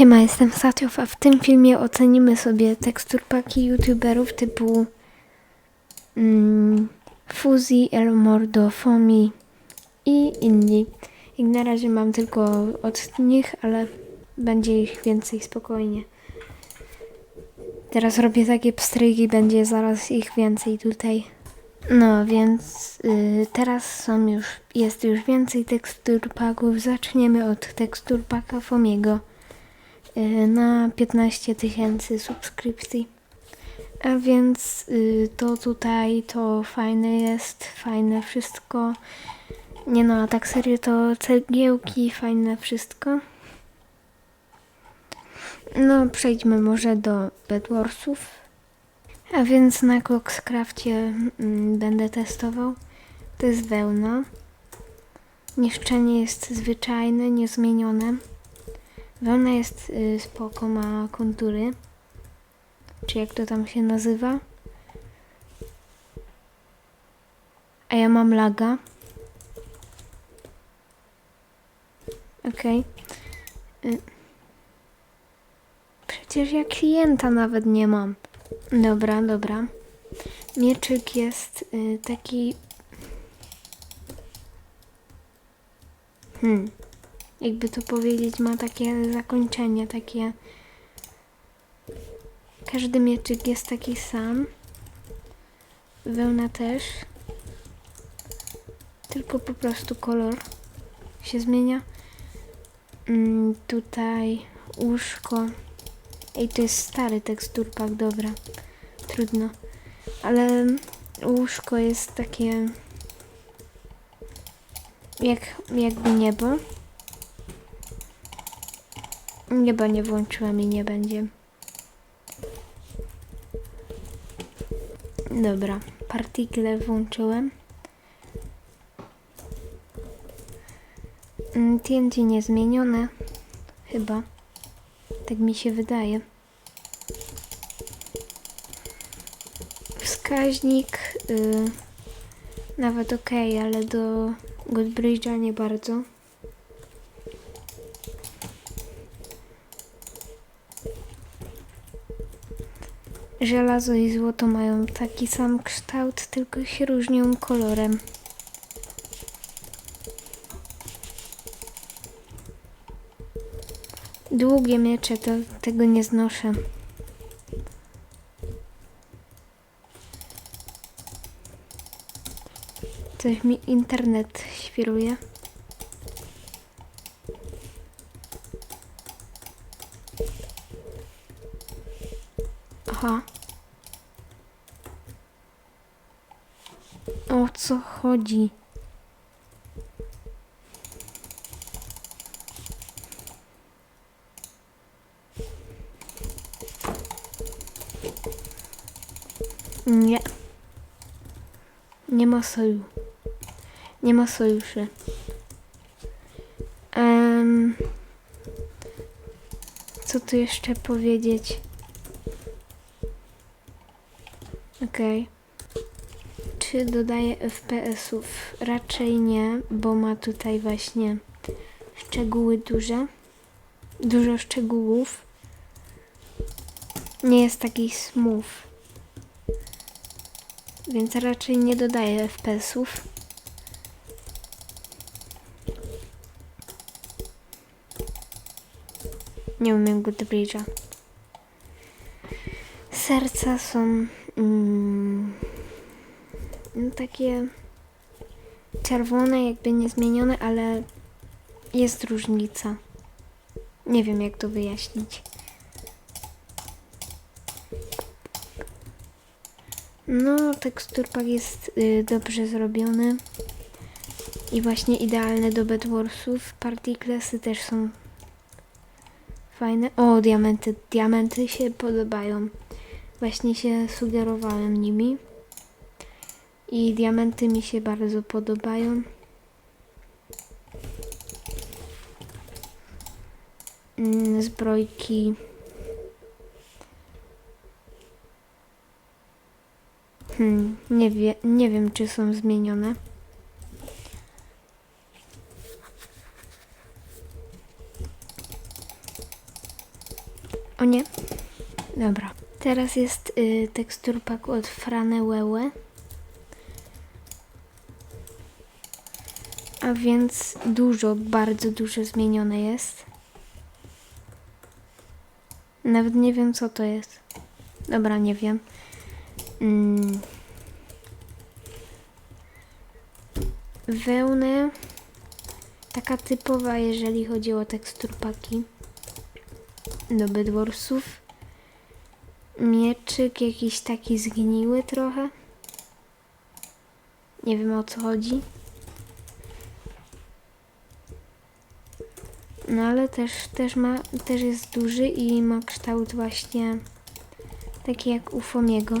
Siema, jestem Satiow, a w tym filmie ocenimy sobie teksturpaki youtuberów typu mm, Fuzi, El Mordo, Fomi i inni. Jak na razie mam tylko od nich, ale będzie ich więcej spokojnie. Teraz robię takie pstryki, będzie zaraz ich więcej tutaj. No, więc y, teraz są już, jest już więcej teksturpaków. Zaczniemy od teksturpaka Fomiego na 15 tysięcy subskrypcji. A więc y, to tutaj to fajne jest, fajne wszystko. Nie no, a tak serio to cegiełki, fajne wszystko. No, przejdźmy może do Bedwarsów. A więc na Coxcrafcie mm, będę testował. To jest wełna. Niszczenie jest zwyczajne, niezmienione. Wełna jest y, spoko, ma kontury. Czy jak to tam się nazywa? A ja mam laga. Okej. Y. Przecież ja klienta nawet nie mam. Dobra, dobra. Mieczyk jest y, taki. Hmm. Jakby to powiedzieć, ma takie zakończenie, takie. Każdy mieczyk jest taki sam. Wełna też. Tylko po prostu kolor się zmienia. Mm, tutaj łóżko. Ej, to jest stary teksturpak, dobra. Trudno. Ale łóżko jest takie jak, jakby niebo. Nieba nie włączyłam i nie będzie. Dobra, partikle włączyłem. Mm, TNT niezmienione. Chyba. Tak mi się wydaje. Wskaźnik y, nawet ok, ale do Godbridge'a nie bardzo. Żelazo i złoto mają taki sam kształt, tylko się różnią kolorem. Długie miecze to tego nie znoszę. Coś mi internet świruje. Aha. O co chodzi? Nie. Nie ma soju. Nie ma sojuszy. Em, co tu jeszcze powiedzieć? Okej. Czy dodaje FPS-ów? Raczej nie, bo ma tutaj właśnie szczegóły duże. Dużo szczegółów. Nie jest taki smooth. Więc raczej nie dodaje FPS-ów. Nie umiem Goodbridge'a. Serca są mm, takie czerwone, jakby niezmienione, ale jest różnica. Nie wiem, jak to wyjaśnić. No, teksturpak jest y, dobrze zrobiony i właśnie idealny do Bedwarsów. Partiklesy też są fajne. O, diamenty. Diamenty się podobają. Właśnie się sugerowałem nimi. I diamenty mi się bardzo podobają. Mm, Zbrojki. Hmm, nie, wie, nie wiem, czy są zmienione. O nie. Dobra. Teraz jest y, tekstur pack od Franewełe. A więc dużo, bardzo dużo zmienione jest. Nawet nie wiem co to jest. Dobra, nie wiem. Mm. Wełnę. Taka typowa, jeżeli chodzi o teksturpaki do Bedwarsów. Mieczyk jakiś taki zgniły trochę. Nie wiem o co chodzi. No ale też, też ma, też jest duży i ma kształt właśnie taki jak u Fomiego.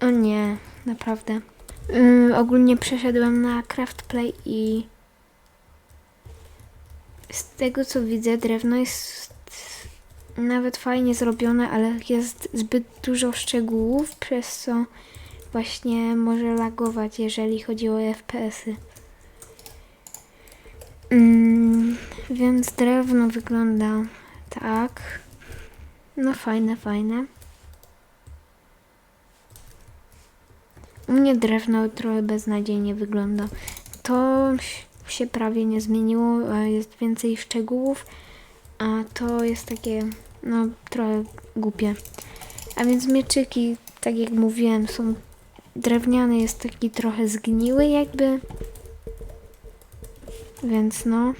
O nie, naprawdę. Ym, ogólnie przeszedłem na Craft Play i z tego co widzę, drewno jest nawet fajnie zrobione, ale jest zbyt dużo szczegółów, przez co właśnie może lagować, jeżeli chodzi o FPS-y. Mm, więc drewno wygląda tak. No fajne, fajne. U mnie drewno trochę beznadziejnie wygląda. To się prawie nie zmieniło, jest więcej szczegółów, a to jest takie, no, trochę głupie. A więc mieczyki, tak jak mówiłem, są drewniany, jest taki trochę zgniły jakby. Więc no.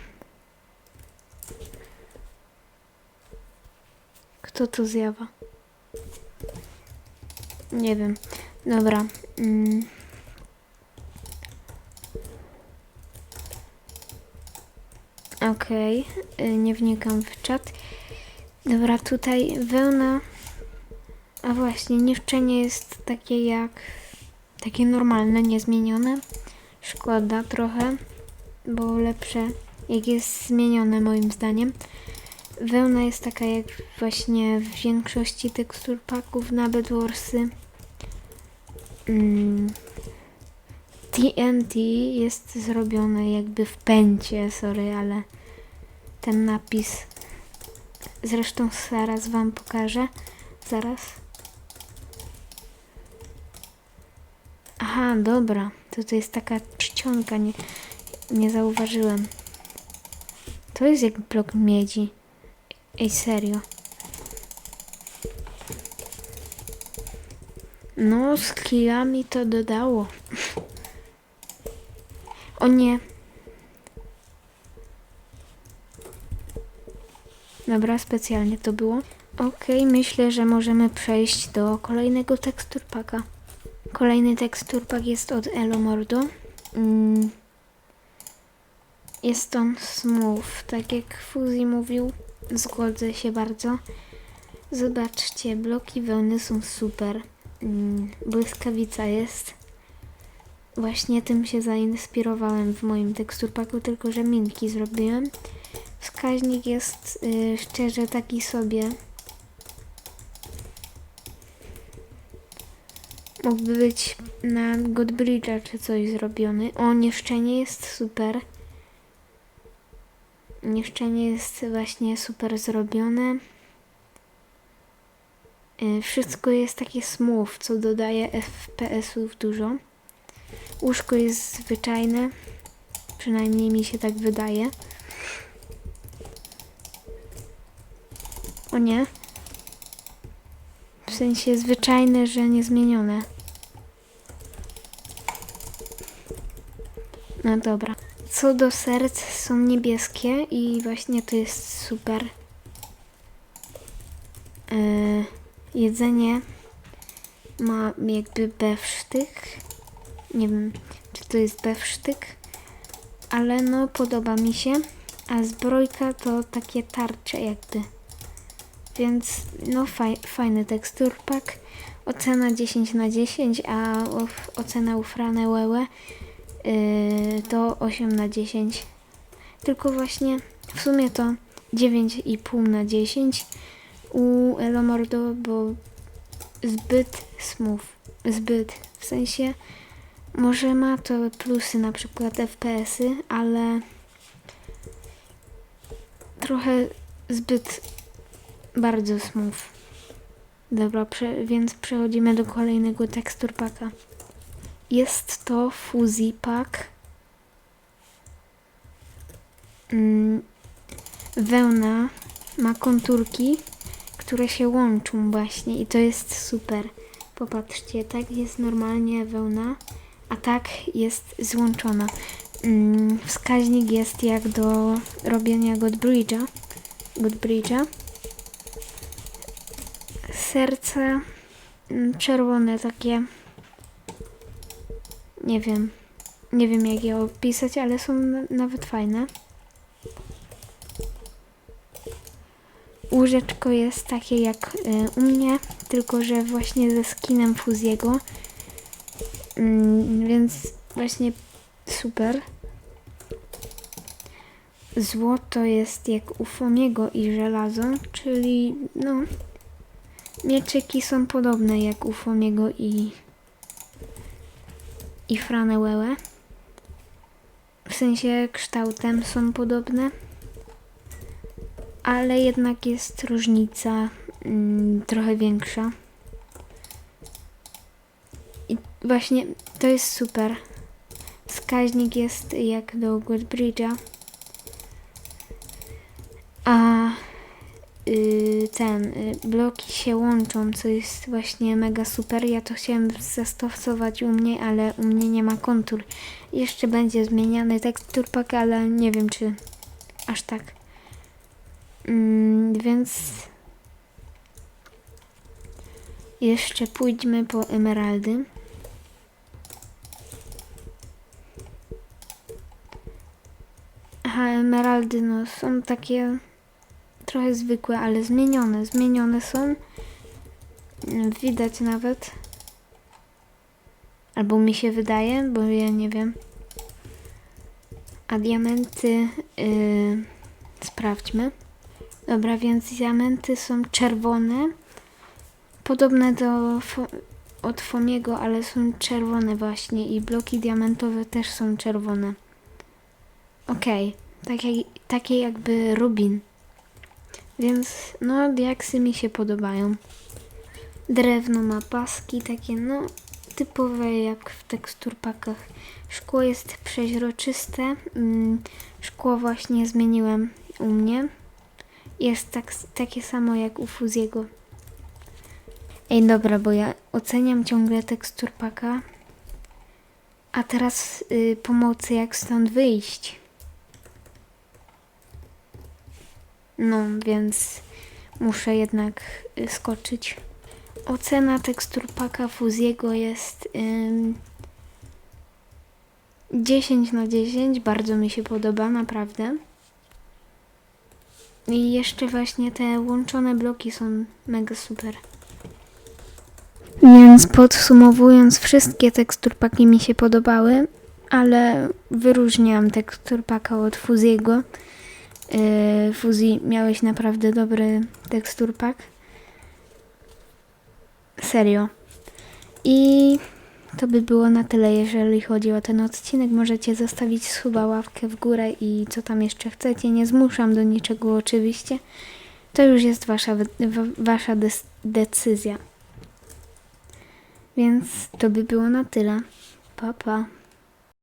Kto to zjawa? Nie wiem. Dobra. Mm. Okej, y, nie wnikam w czat. Dobra, tutaj wełna. A właśnie, niszczenie jest takie jak. takie normalne, niezmienione. Szkoda trochę, bo lepsze jak jest zmienione moim zdaniem. Wełna jest taka jak właśnie w większości tekstur paków na Bedwarsy. Mm. TNT jest zrobione jakby w pęcie, sorry, ale ten napis zresztą zaraz wam pokażę. Zaraz. Aha, dobra. To jest taka czcionka, nie, nie zauważyłem. To jest jak blok miedzi. Ej, serio. No, z killami to dodało. O nie. Dobra, specjalnie to było. Okej, myślę, że możemy przejść do kolejnego teksturpaka. Kolejny teksturpak jest od Elomordo. Mm. Jest on smooth, tak jak Fuzi mówił. Zgodzę się bardzo. Zobaczcie, bloki wełny są super. Mm, błyskawica jest. Właśnie tym się zainspirowałem w moim teksturpaku, tylko że minki zrobiłem. Wskaźnik jest y, szczerze taki sobie. Mógłby być na Godbridge'a czy coś zrobiony. O, nieszczenie jest super. Nieszczenie jest właśnie super zrobione. Y, Wszystko jest takie smooth, co dodaje FPS-ów dużo. Łóżko jest zwyczajne, przynajmniej mi się tak wydaje. O nie. W sensie zwyczajne, że niezmienione. No dobra. Co do serc są niebieskie i właśnie to jest super. Yy, jedzenie ma jakby bewsztyk. Nie wiem, czy to jest bewsztyk, ale no podoba mi się. A zbrojka to takie tarcze jakby. Więc no faj, fajny teksturpak. Ocena 10 na 10, a ocena u Franewełe yy, to 8 na 10. Tylko właśnie w sumie to 9,5 na 10 u Elomordo, bo zbyt smooth. Zbyt. W sensie Może ma to plusy, na przykład FPS-y, ale trochę zbyt bardzo smooth. Dobra, prze, więc przechodzimy do kolejnego tekstur paka. Jest to Fuzzy Pack. Mm, wełna ma konturki, które się łączą właśnie i to jest super. Popatrzcie, tak jest normalnie wełna, a tak jest złączona. Mm, wskaźnik jest jak do robienia Godbridge'a. Godbridge'a. Serce mm, czerwone takie. Nie wiem. Nie wiem jak je opisać, ale są na- nawet fajne. Łóżeczko jest takie jak y, u mnie, tylko że właśnie ze skinem Fuziego. Mm, więc właśnie super. Złoto jest jak u Fomiego i żelazo, czyli no mieczyki są podobne jak u Fomiego i i Franełełe. W sensie kształtem są podobne, ale jednak jest różnica mm, trochę większa. I właśnie to jest super. Wskaźnik jest jak do Godbridge'a. A y, ten, y, bloki się łączą, co jest właśnie mega super. Ja to chciałem zastosować u mnie, ale u mnie nie ma kontur. Jeszcze będzie zmieniany tekstur pack, ale nie wiem czy aż tak. Mm, więc jeszcze pójdźmy po emeraldy. Aha, emeraldy no są takie trochę zwykłe, ale zmienione. Zmienione są. Widać nawet. Albo mi się wydaje, bo ja nie wiem. A diamenty yy, sprawdźmy. Dobra, więc diamenty są czerwone. Podobne do od Fomiego, ale są czerwone właśnie i bloki diamentowe też są czerwone. Okej, takie, takie jakby rubin. Więc no diaksy mi się podobają. Drewno ma paski takie no typowe jak w teksturpakach. Szkło jest przeźroczyste. Mm, szkło właśnie zmieniłem u mnie. Jest tak, takie samo jak u Fuziego. Ej dobra, bo ja oceniam ciągle teksturpaka. A teraz y, pomocy jak stąd wyjść. No, więc muszę jednak y, skoczyć. Ocena tekstur paka Fuziego jest ym, 10 na 10. Bardzo mi się podoba, naprawdę. I jeszcze właśnie te łączone bloki są mega super. Więc podsumowując, wszystkie teksturpaki mi się podobały, ale wyróżniam teksturpaka od Fuziego. Yy, Fuzi, miałeś naprawdę dobry teksturpak. Serio. I to by było na tyle, jeżeli chodzi o ten odcinek. Możecie zostawić suba, ławkę w górę i co tam jeszcze chcecie. Nie zmuszam do niczego oczywiście. To już jest wasza, wasza decyzja. Więc to by było na tyle. Pa, pa.